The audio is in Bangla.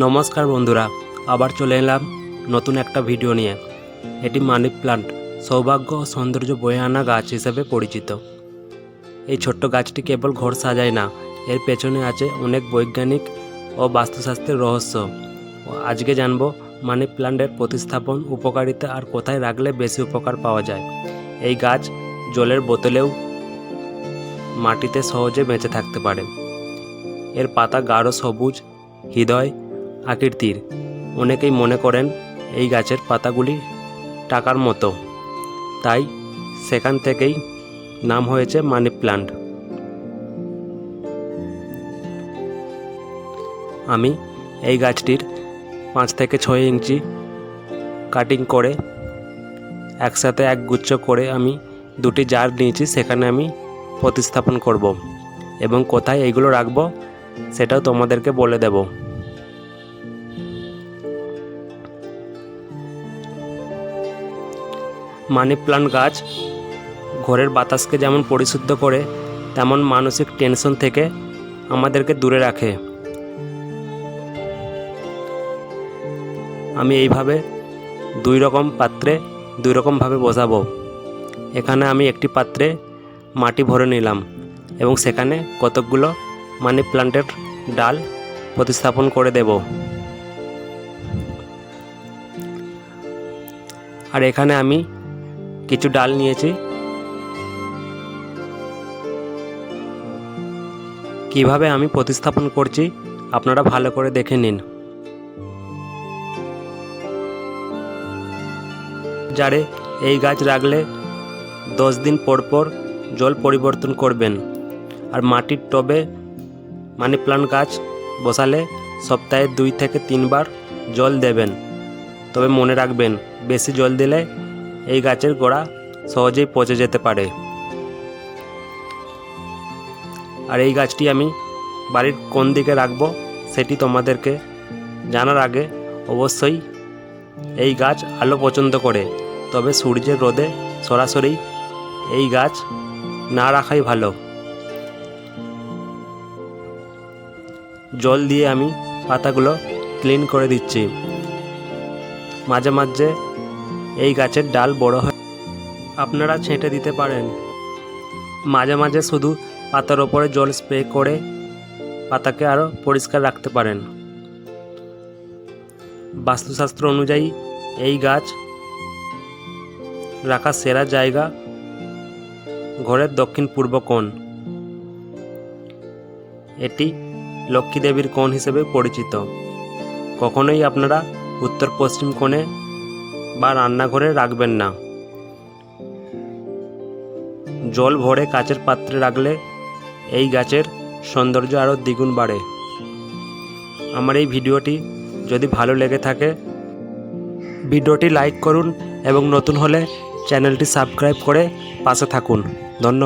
নমস্কার বন্ধুরা, আবার চলে এলাম নতুন একটা ভিডিও নিয়ে। এটি মানি প্লান্ট, সৌভাগ্য ও সৌন্দর্য বয়ে আনা গাছ হিসেবে পরিচিত। এই ছোট্ট গাছটি কেবল ঘর সাজায় না, এর পেছনে আছে অনেক বৈজ্ঞানিক ও বাস্তুশাস্ত্রের রহস্য। আজকে জানব মানি প্লান্টের প্রতিস্থাপন উপকারিতা আর কোথায় রাখলে বেশি উপকার পাওয়া যায়। এই গাছ জলের বোতলেও মাটিতে সহজে বেঁচে থাকতে পারে। এর পাতা গাঢ় সবুজ, হৃদয় আকৃতির অনেকেই মনে করেন এই গাছের পাতাগুলি টাকার মতো। তাই সেখান থেকেই নাম হয়েছে মানি প্লান্ট। আমি এই গাছটির পাঁচ থেকে ছয় ইঞ্চি কাটিং করে একসাথে এক গুচ্ছ করে আমি দুটি জার নিয়েছি, সেখানে আমি প্রতিস্থাপন করব। এবং কোথায় এইগুলো রাখব, সেটাও তোমাদেরকে বলে দেব। মানি প্লান্ট গাছ ঘরের বাতাসকে যেমন পরিশুদ্ধ করে, তেমন মানসিক টেনশন থেকে আমাদেরকে দূরে রাখে। আমি এইভাবে দুই রকম পাত্রে দুই রকমভাবে বসাবো। এখানে আমি একটি পাত্রে মাটি ভরে নিলাম এবং সেখানে কতকগুলো মানি প্লান্টের ডাল প্রতিস্থাপন করে দেব। আর এখানে আমি কিছু ডাল নিয়েছি। কীভাবে আমি প্রতিস্থাপন করছি, আপনারা ভালো করে দেখে নিন। যারে এই গাছ রাখলে দশ দিন পর পর জল পরিবর্তন করবেন। আর মাটির টবে মানি প্লান্ট গাছ বসালে সপ্তাহে দুই থেকে তিনবার জল দেবেন। তবে মনে রাখবেন, বেশি জল দিলে এই গাছের গোড়া সহজেই পচে যেতে পারে। আর এই গাছটি আমি বাড়ির কোন দিকে রাখব সেটি তোমাদেরকে জানার আগে অবশ্যই এই গাছ আলো পছন্দ করে। তবে সূর্যের রোদে সরাসরি এই গাছ না রাখাই ভালো। জল দিয়ে আমি পাতাগুলো ক্লিন করে দিচ্ছি। মাঝে মাঝে এই গাছের ডাল বড় হয়। আপনারা ছেঁটে দিতে পারেন। মাঝে মাঝে শুধু পাতার ওপরে জল স্প্রে করে পাতাকে আরও পরিষ্কার রাখতে পারেন। বাস্তুশাস্ত্র অনুযায়ী এই গাছ রাখার সেরা জায়গা ঘরের দক্ষিণ পূর্ব কোণ। এটি লক্ষ্মী দেবীর কোণ হিসেবে পরিচিত। কখনোই আপনারা উত্তর পশ্চিম কোণে বা রান্নাঘরে রাখবেন না। জল ভরে কাচের পাত্রে রাখলে এই গাছের সৌন্দর্য আরও দ্বিগুণ বাড়ে। আমার এই ভিডিওটি যদি ভালো লেগে থাকে, ভিডিওটি লাইক করুন এবং নতুন হলে চ্যানেলটি সাবস্ক্রাইব করে পাশে থাকুন। ধন্যবাদ।